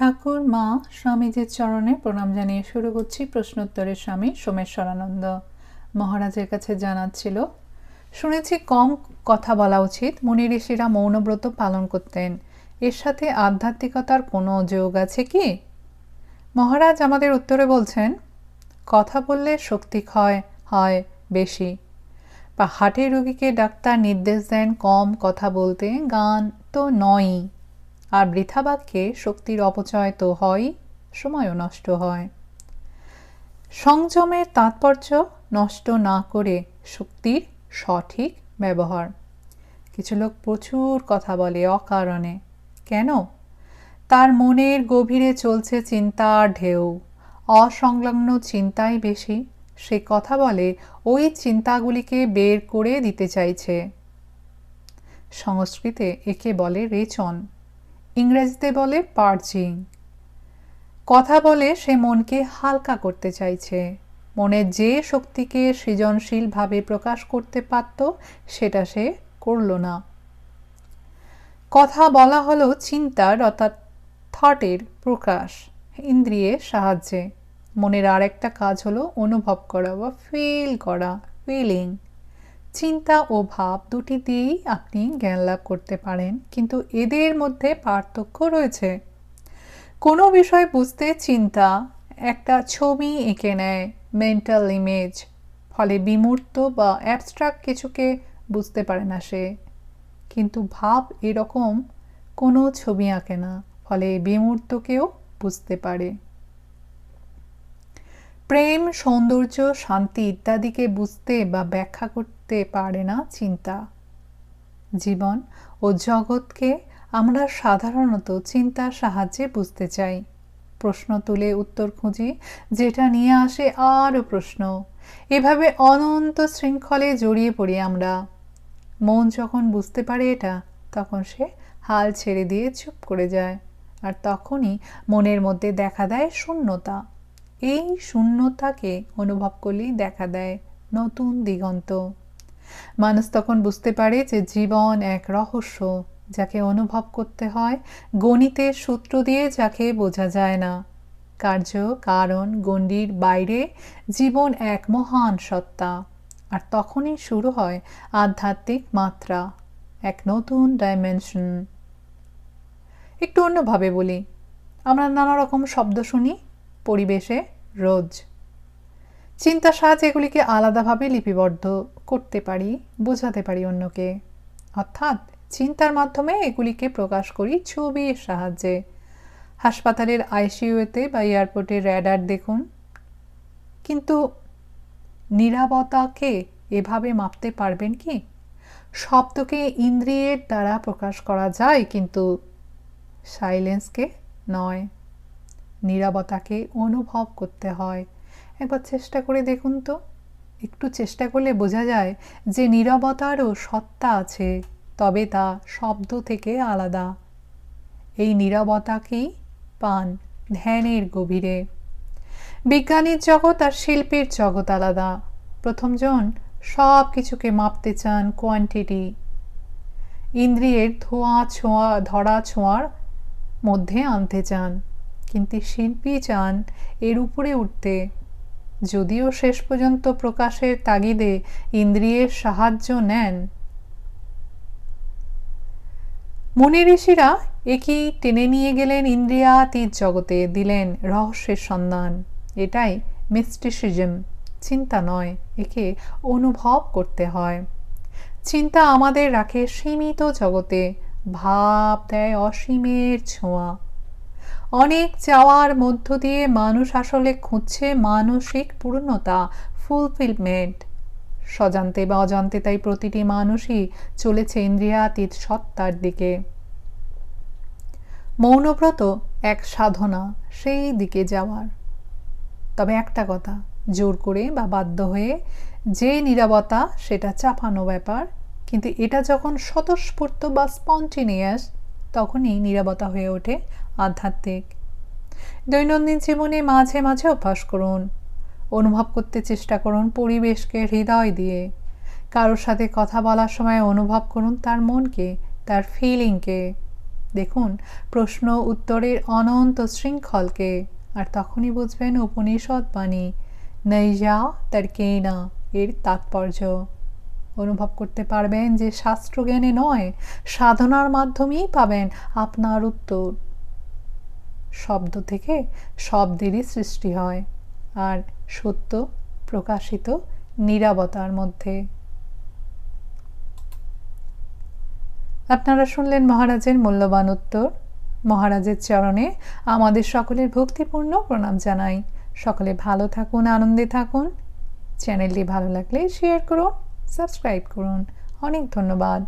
ঠাকুর, মা, স্বামীজির চরণে প্রণাম জানিয়ে শুরু করছি প্রশ্নোত্তরের স্বামী সোমেশ্বরানন্দ। মহারাজের কাছে জানাচ্ছিল শুনেছি কম কথা বলা উচিত। মুনি ঋষিরা মৌনব্রত পালন করতেন। এর সাথে আধ্যাত্মিকতার কোনো যোগ আছে কি? মহারাজ আমাদের উত্তরে বলছেন, কথা বললে শক্তি ক্ষয় হয় বেশি। বা হার্টের রোগীকে ডাক্তার নির্দেশ দেন কম কথা বলতে। গান তো নয়ই। আর বৃথা বাক্যে শক্তির অপচয় তো হয়, সময়ও নষ্ট হয়। সংযমের তাৎপর্য নষ্ট না করে শক্তির সঠিক ব্যবহার। কিছু লোক প্রচুর কথা বলে অকারণে। কেন? তার মনের গভীরে চলছে চিন্তার ঢেউ। অসংলগ্ন চিন্তাই বেশি। সে কথা বলে ওই চিন্তাগুলিকে বের করে দিতে চাইছে। সংস্কৃতে একে বলে রেচন। ইংরেজিতে বলে পার্জিং কথা বলে সে মনকে হালকা করতে চাইছে। মনের যে শক্তিকে সৃজনশীলভাবে প্রকাশ করতে পারত, সেটা সে করল না। কথা বলা হলো চিন্তার, অর্থাৎ থটের প্রকাশ, ইন্দ্রিয়ের সাহায্যে। মনের আর একটা কাজ হলো অনুভব করা বা ফিল করা ফিলিং চিন্তা ও ভাব দুটি দিয়েই আপনি জ্ঞান লাভ করতে পারেন, কিন্তু এদের মধ্যে পার্থক্য রয়েছে। কোনো বিষয় বুঝতে চিন্তা একটা ছবি এঁকে নেয় মেন্টাল ইমেজ ফলে বিমূর্ত বা অ্যাবস্ট্রাক্ট কিছুকে বুঝতে পারে না সে। কিন্তু ভাব এরকম কোনো ছবি আঁকে না, ফলে বিমূর্তকেও বুঝতে পারে। প্রেম, সৌন্দর্য, শান্তি ইত্যাদিকে বুঝতে বা ব্যাখ্যা করতে পারে না চিন্তা। জীবন ও জগৎকে আমরা সাধারণত চিন্তার সাহায্যে বুঝতে চাই। প্রশ্ন তুলে উত্তর খুঁজি, যেটা নিয়ে আসে আরও প্রশ্ন। এভাবে অনন্ত শৃঙ্খলে জড়িয়ে পড়ি আমরা। মন যখন বুঝতে পারে এটা, তখন সে হাল ছেড়ে দিয়ে চুপ করে যায় আর তখনই মনের মধ্যে দেখা দেয় শূন্যতা। এই শূন্যতাকে অনুভব করলেই দেখা দেয় নতুন দিগন্ত। মানুষ তখন বুঝতে পারে যে জীবন এক রহস্য যাকে অনুভব করতে হয় গণিতের সূত্র দিয়ে যাকে বোঝা যায় না। কার্য, কারণ, গণ্ডির বাইরে জীবন এক মহান সত্তা। আর তখনই শুরু হয় আধ্যাত্মিক মাত্রা, এক নতুন ডাইমেনশন একটু অন্যভাবে বলি, আমরা নানা রকম শব্দ শুনি পরিবেশে রোজ। চিন্তা সাহায্যে এগুলিকে আলাদাভাবে লিপিবদ্ধ করতে পারি, বোঝাতে পারি অন্যকে। অর্থাৎ চিন্তার মাধ্যমে এগুলিকে প্রকাশ করি ছবির সাহায্যে। হাসপাতালের আইসিইউতে বা এয়ারপোর্টের র্যাডার দেখুন। কিন্তু নিরাপত্তাকে এভাবে মাপতে পারবেন কি? শব্দকে ইন্দ্রিয়ের দ্বারা প্রকাশ করা যায়, কিন্তু সাইলেন্সকে নয়। নিরাপত্তাকে অনুভব করতে হয়। একবার চেষ্টা করে দেখুন তো। একটু চেষ্টা করলে বোঝা যায় যে নিরবতারও সত্তা আছে, তবে তা শব্দ থেকে আলাদা। এই নিরবতাকেই পান ধ্যানের গভীরে। বিজ্ঞানীর জগৎ আর শিল্পীর জগৎ আলাদা। প্রথমজন সব কিছুকে মাপতে চান কোয়ান্টিটি ইন্দ্রিয়ের ধোঁয়া ছোঁয়া, ধরা ছোঁয়ার মধ্যে আনতে চান, কিন্তু শিল্পী চান এর উপরে উঠতে। যদিও শেষ পর্যন্ত প্রকাশের তাগিদে ইন্দ্রিয়ের সাহায্য নেন। মুনি ঋষিরা একই টেনে নিয়ে গেলেন ইন্দ্রিয়াতীত জগতে, দিলেন রহস্যের সন্ধান। এটাই মিস্টিসিজম, চিন্তা নয়, একে অনুভব করতে হয়। চিন্তা আমাদের রাখে সীমিত জগতে, ভাব দেয় অসীমের ছোঁয়া। অনেক চাওয়ার মধ্য দিয়ে মানুষ আসলে খুঁজছে মানসিক পূর্ণতা ফুলফিলমেন্ট সজান্তে বা অজান্তে তাই প্রতিটি মানুষই চলেছে ইন্দ্রিয়াতীত সত্তার দিকে। মৌনব্রত এক সাধনা, সেই দিকে যাওয়ার। তবে একটা কথা, জোর করে বা বাধ্য হয়ে যে নিরাপত্তা সেটা চাপানো ব্যাপার। কিন্তু এটা যখন স্বতঃস্ফূর্ত বা স্পন্টিনিয়াস, তখনই নিরাপত্তা হয়ে ওঠে আধ্যাত্মিক। দৈনন্দিন জীবনে মাঝে মাঝে অভ্যাস করুন। অনুভব করতে চেষ্টা করুন পরিবেশকে হৃদয় দিয়ে। কারোর সাথে কথা বলার সময় অনুভব করুন তার মনকে, তার ফিলিংকে দেখুন, প্রশ্ন উত্তরের অনন্ত শৃঙ্খলকে। আর তখনই বুঝবেন উপনিষদ বাণী নৈজা তার্কেনা এর তাৎপর্য। অনুভব করতে পারবেন যে শাস্ত্রজ্ঞানে নয়, সাধনার মাধ্যমেই পাবেন আপনার উত্তর। শব্দ থেকে শব্দেরই সৃষ্টি হয় আর সত্য প্রকাশিত নিরাবতার মধ্যে। আপনারা শুনলেন মহারাজের মূল্যবান উত্তর। মহারাজের চরণে আমাদের সকলের ভক্তিপূর্ণ প্রণাম জানাই। সকলে ভালো থাকুন, আনন্দে থাকুন। চ্যানেলটি ভালো লাগলে শেয়ার করুন সাবস্ক্রাইব করুন। অনেক ধন্যবাদ।